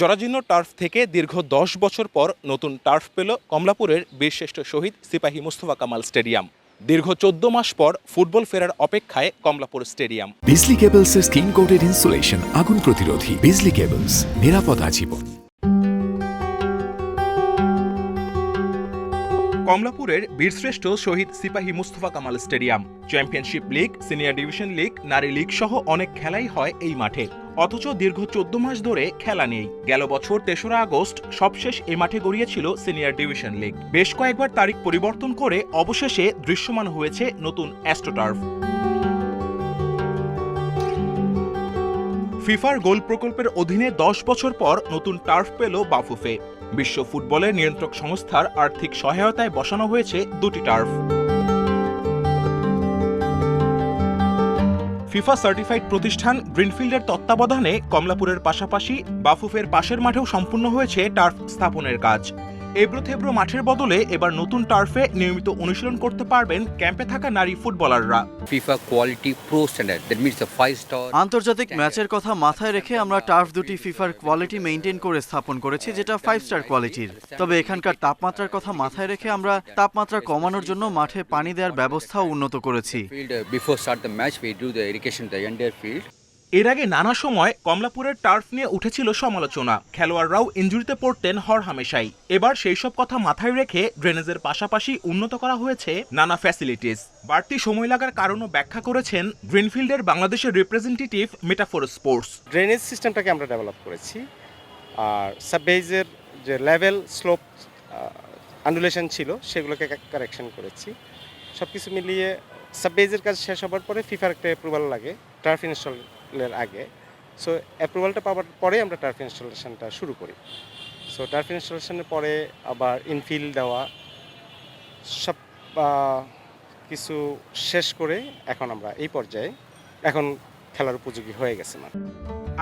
জরাজীর্ণ টার্ফ থেকে দীর্ঘ দশ বছর পর নতুন টার্ফ পেল কমলাপুরের বীরশ্রেষ্ঠ শহীদ সিপাহী মুস্তফা কামাল স্টেডিয়াম। দীর্ঘ চোদ্দ মাস পর ফুটবল ফেরার অপেক্ষায় কমলাপুর স্টেডিয়াম। বিজলি কেবলসের স্কিন কোটেড ইনসুলেশন আগুন প্রতিরোধী। বিজলি কেবলস নিরাপদ আজীবন। কমলাপুরের বীরশ্রেষ্ঠ শহীদ সিপাহী Mustafa Kamal stadium. Championship league senior division league নারী লিগ সহ অনেক খেলাই হয় এই মাঠে। অথচ দীর্ঘ চোদ্দ মাস ধরে খেলা নেই। গেল বছর তেসরা আগস্ট সবশেষ এ মাঠে গড়িয়েছিল সিনিয়র ডিভিশন লিগ। বেশ কয়েকবার তারিখ পরিবর্তন করে অবশেষে দৃশ্যমান হয়েছে নতুন অ্যাস্ট্রোটার্ফ। ফিফার গোল প্রকল্পের অধীনে দশ বছর পর নতুন টার্ফ পেল বাফুফে। বিশ্ব ফুটবলের নিয়ন্ত্রক সংস্থার আর্থিক সহায়তায় বসানো হয়েছে দুটি টার্ফ। ফিফা সার্টিফাইড প্রতিষ্ঠান গ্রিনফিল্ডের তত্ত্বাবধানে কমলাপুরের পাশাপাশি বাফুফের পাশের মাঠেও সম্পূর্ণ হয়েছে টার্ফ স্থাপনের কাজ। এবড়ো থেব্রো মাঠের বদলে এবার নতুন টার্ফে নিয়মিত অনুশীলন করতে পারবেন ক্যাম্পে থাকা নারী ফুটবলাররা FIFA quality pro standard. That means a five star. আন্তর্জাতিক ম্যাচের কথা মাথায় রেখে আমরা টার্ফ দুটি ফিফার কোয়ালিটি মেনটেন করে স্থাপন করেছি যেটা ফাইভ স্টার কোয়ালিটির তবে এখানকার তাপমাত্রার কথা মাথায় রেখে আমরা তাপমাত্রা কমানোর জন্য মাঠে পানি দেওয়ার ব্যবস্থাও উন্নত করেছি before start the match, we do the irrigation the entire field. এর আগে নানা সময় কমলাপুরের টার্ফ নিয়ে উঠেছিল সমালোচনা। খেলোয়াড়রাও ইঞ্জুরিতে পড়তেন হর হামেশাই। এবার সেই সব কথা মাথায় রেখে ড্রেনেজের পাশাপাশি উন্নত করা হয়েছে নানা ফ্যাসিলিটিস বাড়তি সময় লাগার কারণও ব্যাখ্যা করেছেন গ্রিনফিল্ডের বাংলাদেশের রিপ্রেজেন্টেটিভ মেটাফোর স্পোর্টস ড্রেনেজ সিস্টেমটাকে আমরা ডেভেলপ করেছি। আর সাববেজের যে লেভেল স্লোপ আন্ডুলেশন ছিল, সেগুলোকে কারেকশন করেছি। সব কিছু মিলিয়ে সাববেজের কাজ শেষ হবার পরে ফিফার একটা অ্যাপ্রুভাল লাগে টার্ফ ইনস্টলের আগে। সো অ্যাপ্রুভালটা পাওয়ার পরে আমরা টার্ফ ইনস্টলেশনটা শুরু করি। সো টার্ফ ইনস্টলেশনের পরে আবার ইনফিল দেওয়া, সব কিছু শেষ করে এখন আমরা এই পর্যায়ে, এখন খেলার উপযোগী হয়ে গেছে মাঠ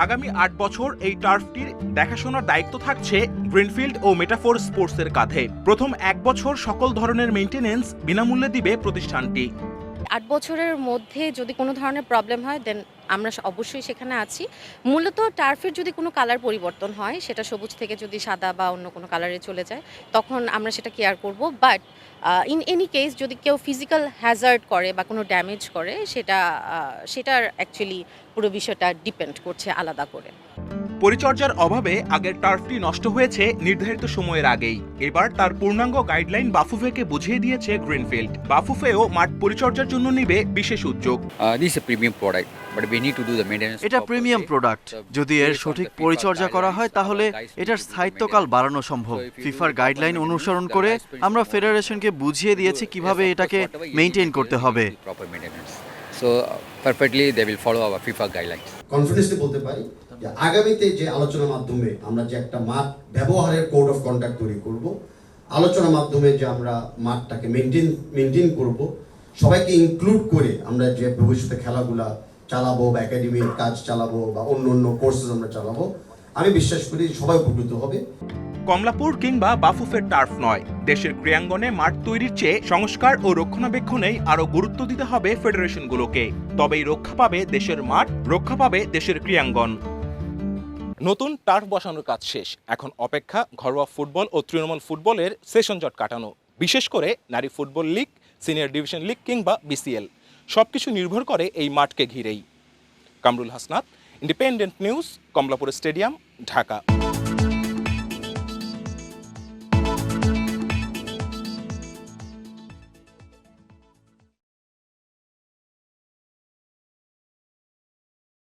আগামী আট বছর এই টার্ফটির দেখাশোনার দায়িত্ব থাকছে গ্রিনফিল্ড ও মেটাফোর স্পোর্টসের কাঁধে। প্রথম এক বছর সকল ধরনের মেইনটেনেন্স বিনামূল্যে দিবে প্রতিষ্ঠানটি। আট বছরের মধ্যে যদি কোনো ধরনের প্রবলেম হয় দেন আমরা অবশ্যই সেখানে আছি। মূলত টার্ফের যদি কোনো কালার পরিবর্তন হয়, সেটা সবুজ থেকে যদি সাদা বা অন্য কোনো কালারে চলে যায়, তখন আমরা সেটা কেয়ার করব। বাট ইন এনি কেস যদি কেউ ফিজিক্যাল হ্যাজার্ড করে বা কোনো ড্যামেজ করে, সেটা সেটার অ্যাকচুয়ালি পুরো বিষয়টা ডিপেন্ড করছে আলাদা করে। পরিচর্যার অভাবে আগের টার্ফটি নষ্ট হয়েছে নির্ধারিত সময়ের আগেই এবার তার পূর্ণাঙ্গ গাইডলাইন বাফুফেকে বুঝিয়ে দিয়েছে গ্রিনফিল্ড বাফুফেও মাঠ পরিচর্যার জন্য নিবে বিশেষ উদ্যোগ Uh, do the maintenance. এটা প্রিমিয়াম প্রোডাক্ট যদি এর সঠিক পরিচর্যা করা হয় তাহলে এটার স্থায়িত্বকাল বাড়ানো সম্ভব ফিফার গাইডলাইন অনুসরণ করে আমরা ফেডারেশনকে বুঝিয়ে দিয়েছি কীভাবে এটাকে মেনটেন করতে হবে. So uh, perfectly, they will follow our FIFA guidelines. বলতে পারি যে আগামীতে যে আলোচনার মাধ্যমে আমরা যে একটা মাঠ ব্যবহারের কোড অফ কন্ডাক্ট তৈরি করব, আলোচনার মাধ্যমে যে আমরা মাঠটাকে মেনটেন মেনটেন করব, সবাইকে ইনক্লুড করে আমরা যে ভবিষ্যতে খেলাগুলা চালাবো বা একাডেমির কাজ চালাবো বা অন্য অন্য কোর্সেস আমরা চালাবো, আমি বিশ্বাস করি সবাই উপকৃত হবে। কমলাপুর কিংবা বাফুফের টার্ফ নয়। দেশের ক্রীড়াঙ্গনে মাঠ তৈরির চেয়ে সংস্কার ও রক্ষণাবেক্ষণেই আরও গুরুত্ব দিতে হবে ফেডারেশনগুলোকে তবেই রক্ষা পাবে দেশের মাঠ, রক্ষা পাবে দেশের ক্রীড়াঙ্গন। নতুন টার্ফ বসানোর কাজ শেষ। এখন অপেক্ষা ঘরোয়া ফুটবল ও তৃণমূল ফুটবলের সেশন জট কাটানো। বিশেষ করে নারী football league, senior division league কিংবা বিসিএল। সবকিছু নির্ভর করে এই মাঠকে ঘিরেই। Kamrul Hasnat Independent News Kamalapur stadium, Dhaka.